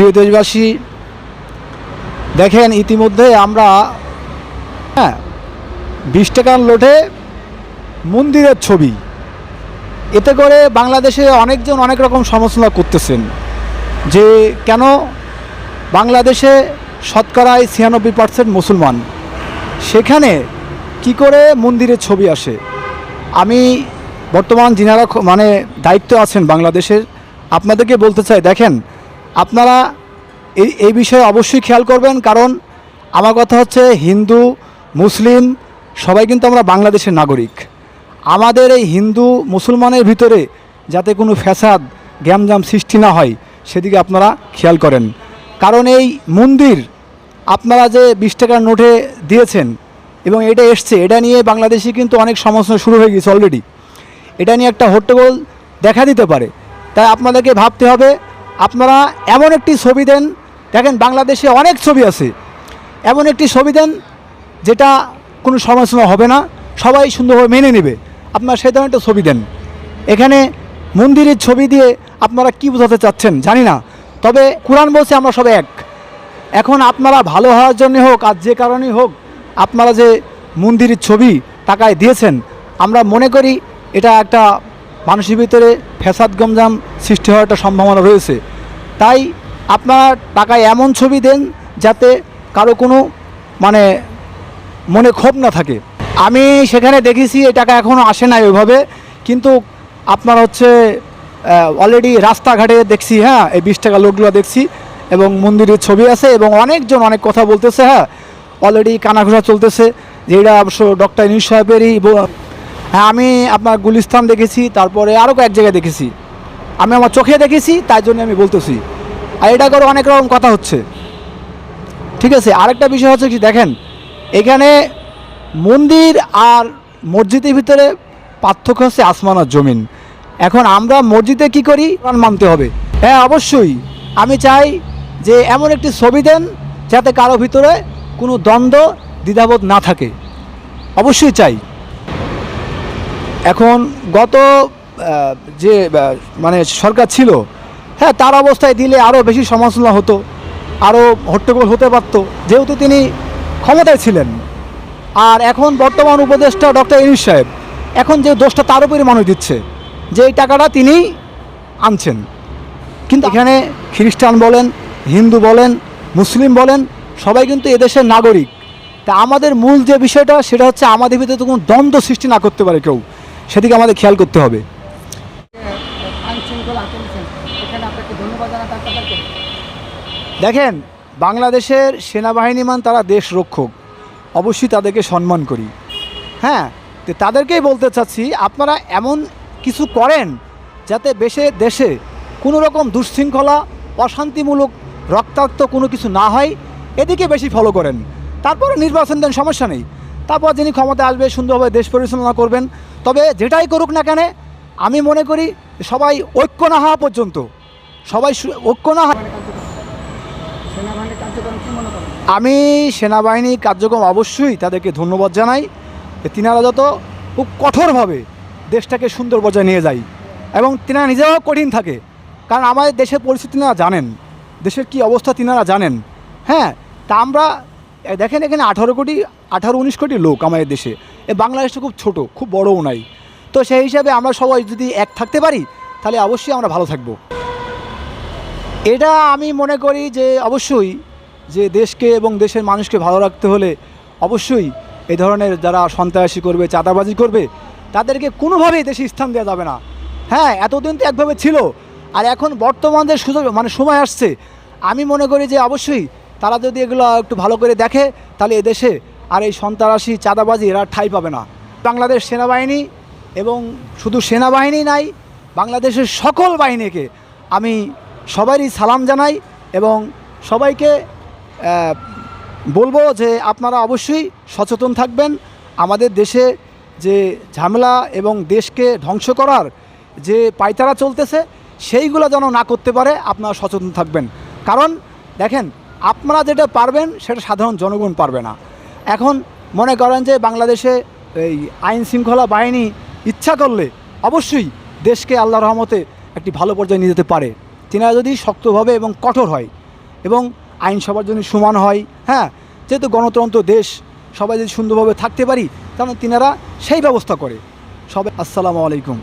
প্রিয় দেশবাসী, দেখেন ইতিমধ্যে আমরা হ্যাঁ বিশ টাকার লোটে মন্দিরের ছবি। এতে করে বাংলাদেশে অনেকজন অনেক রকম সমালোচনা করতেছেন যে কেন বাংলাদেশে শতকরায় ছিয়ানব্বই পার্সেন্ট মুসলমান? সেখানে কি করে মন্দিরের ছবি আসে? আমি বর্তমান যিনারা মানে দায়িত্ব আছেন বাংলাদেশের, আপনাদেরকে বলতে চাই, দেখেন, আপনারা এই এই বিষয়ে অবশ্যই খেয়াল করবেন, কারণ আমার কথা হচ্ছে হিন্দু, মুসলিম, সবাই কিন্তু আমরা বাংলাদেশের নাগরিক। আমাদের এই হিন্দু, মুসলমানের ভিতরে যাতে কোনো ফ্যাসাদ, গ্যামজাম সৃষ্টি না হয়, সেদিকে আপনারা খেয়াল করেন। কারণ এই মন্দির আপনারা যে বিশ টাকার নোটে দিয়েছেন, এবং এটা এসছে, এটা নিয়ে বাংলাদেশে কিন্তু অনেক সমস্যা শুরু হয়ে গেছে অলরেডি এটা নিয়ে একটা হট্টগোল দেখা দিতে পারে। তাই আপনাদেরকে ভাবতে হবে আপনারা এমন একটি ছবি দেন, দেখেন বাংলাদেশে অনেক ছবি আছে। এমন একটি ছবি দেন যেটা কোনো সমালোচনা হবে না, সবাই সুন্দরভাবে মেনে নেবে। আপনারা সেই ধরনের একটা ছবি দেন। এখানে মন্দিরের ছবি দিয়ে আপনারা কি বোঝাতে চাচ্ছেন জানি না, তবে কোরআন বলছে আমরা সবাই এক। এখন আপনারা ভালো হওয়ার জন্য হোক আর যে কারণেই হোক আপনারা যে মন্দিরের ছবি টাকায় দিয়েছেন, আমরা মনে করি এটা একটা মানুষের ভিতরে ফ্যাসাদ গমজাম সৃষ্টি হওয়ার একটা সম্ভাবনা রয়েছে। তাই আপনারা টাকায় এমন ছবি দেন যাতে কারও কোনো মানে মনে ক্ষোভ না থাকে। আমি সেখানে দেখেছি, এই টাকা এখনও আসে নাই ওইভাবে, কিন্তু আপনার হচ্ছে অলরেডি রাস্তাঘাটে দেখছি হ্যাঁ এই বিশ টাকা লোকগুলো দেখছি, এবং মন্দিরের ছবি আছে, এবং অনেকজন অনেক কথা বলতেছে হ্যাঁ অলরেডি কানাঘোষা চলতেছে, যে এটা অবশ্য ডক্টর ইউনুস সাহেবেরই হ্যাঁ আমি আপনার গুলিস্তান দেখেছি, তারপরে আরও কয়েক জায়গায় দেখেছি। আমি আমার চোখে দেখেছি, তাই জন্য আমি বলতেছি। আর এটা করে অনেক রকম কথা হচ্ছে। ঠিক আছে, আরেকটা বিষয় হচ্ছে কি, দেখেন, এখানে মন্দির আর মসজিদের ভিতরে পার্থক্য হচ্ছে আসমান আর জমিন। এখন আমরা মসজিদে কি করি? কোরআন মানতে হবে। হ্যাঁ অবশ্যই। আমি চাই যে এমন একটি ছবি দেন যাতে কারও ভিতরে কোনো দ্বন্দ্ব, দ্বিধাবোধ না থাকে। অবশ্যই চাই। এখন গত যে মানে সরকার ছিল হ্যাঁ তার অবস্থায় দিলে আরও বেশি সমালোচনা হতো আরও হট্টগোল হতে পারত, যেহেতু তিনি ক্ষমতায় ছিলেন। আর এখন বর্তমান উপদেষ্টা ডক্টর ইউনুস সাহেব, এখন যে দোষটা তার উপরে মানুষ দিচ্ছে, যে এই টাকাটা তিনি আনছেন। কিন্তু এখানে খ্রিস্টান বলেন, হিন্দু বলেন, মুসলিম বলেন, সবাই কিন্তু এদেশের নাগরিক। তা আমাদের মূল যে বিষয়টা, সেটা হচ্ছে আমাদের ভিতরে তো কোনো দ্বন্দ্ব সৃষ্টি না করতে পারে কেউ। সেদিকে আমাদের খেয়াল করতে হবে আইন শৃঙ্খলা চলছেন এখানে আপনাকে ধন্যবাদ জানাতে আপনাদেরকে দেখেন, বাংলাদেশের সেনাবাহিনী মান তারা দেশ রক্ষক। অবশ্যই তাদেরকে সম্মান করি। হ্যাঁ তো তাদেরকেই বলতে চাচ্ছি, আপনারা এমন কিছু করেন যাতে বেশে দেশে কোনো রকম দুশ্শৃঙ্খলা অশান্তিমূলক, রক্তাক্ত কোনো কিছু না হয়। এদিকে বেশি ফলো করেন। তারপরে নির্বাচন দেন, সমস্যা নেই। তারপর যিনি ক্ষমতা আসবে, সুন্দরভাবে দেশ পরিচালনা করবেন। তবে যেটাই করুক না কেন, আমি মনে করি সবাই ঐক্য না হওয়া পর্যন্ত, সবাই ঐক্য না হওয়া সেনাবাহিনীর কার্যক্রম কি মনে করেন আমি সেনাবাহিনী কার্যক্রম অবশ্যই তাদেরকে ধন্যবাদ জানাই তিনারা যত খুব কঠোরভাবে দেশটাকে সুন্দর পর্যায়ে নিয়ে যায় এবং তিনারা নিজেরাও কঠিন থাকে। কারণ আমাদের দেশের পরিস্থিতি তিনারা জানেন। দেশের কি অবস্থা তিনারা জানেন। হ্যাঁ তা আমরা দেখেন এখানে আঠারো কোটি, আঠারো, উনিশ কোটি লোক আমাদের দেশে। এ বাংলাদেশটা খুব ছোট, খুব বড়ও নাই। তো সেই হিসাবে আমরা সবাই যদি এক থাকতে পারি, তাহলে অবশ্যই আমরা ভালো থাকব। এটা আমি মনে করি যে অবশ্যই যে দেশকে এবং দেশের মানুষকে ভালো রাখতে হলে অবশ্যই এই ধরনের যারা সন্ত্রাসী করবে, চাঁদাবাজি করবে, তাদেরকে কোনোভাবেই দেশে স্থান দেওয়া যাবে না। হ্যাঁ এতদিন তো একভাবে ছিল, আর এখন বর্তমান যে সুযোগ মানে সময় আসছে, আমি মনে করি যে অবশ্যই তারা যদি এগুলো একটু ভালো করে দেখে, তাহলে এদেশে আর এই সন্ত্রাসী, চাঁদাবাজি এরা ঠাঁই পাবে না। বাংলাদেশ সেনাবাহিনী এবং শুধু সেনাবাহিনী নাই, বাংলাদেশের সকল বাহিনীকে আমি সবারই সালাম জানাই এবং সবাইকে বলব যে আপনারা অবশ্যই সচেতন থাকবেন। আমাদের দেশে যে ঝামেলা এবং দেশকে ধ্বংস করার যে পায়তারা চলতেছে, সেইগুলো যেন না করতে পারে, আপনারা সচেতন থাকবেন। কারণ দেখেন, আপনারা যেটা পারবেন, সেটা সাধারণ জনগণ পারবে না। এখন মনে করেন যে বাংলাদেশে এই আইন শৃঙ্খলা বাহিনী ইচ্ছা করলে অবশ্যই দেশকে আল্লাহ রহমতে একটি ভালো পর্যায়ে নিয়ে যেতে পারে। তিনারা যদি শক্তভাবে এবং কঠোর হয় এবং আইন সবার জন্য সমান হয় হ্যাঁ? যেহেতু গণতন্ত্র দেশ, সবাই যদি সুন্দরভাবে থাকতে পারি, তাহলে তিনারা সেই ব্যবস্থা করে। সবাই, আসসালামু আলাইকুম।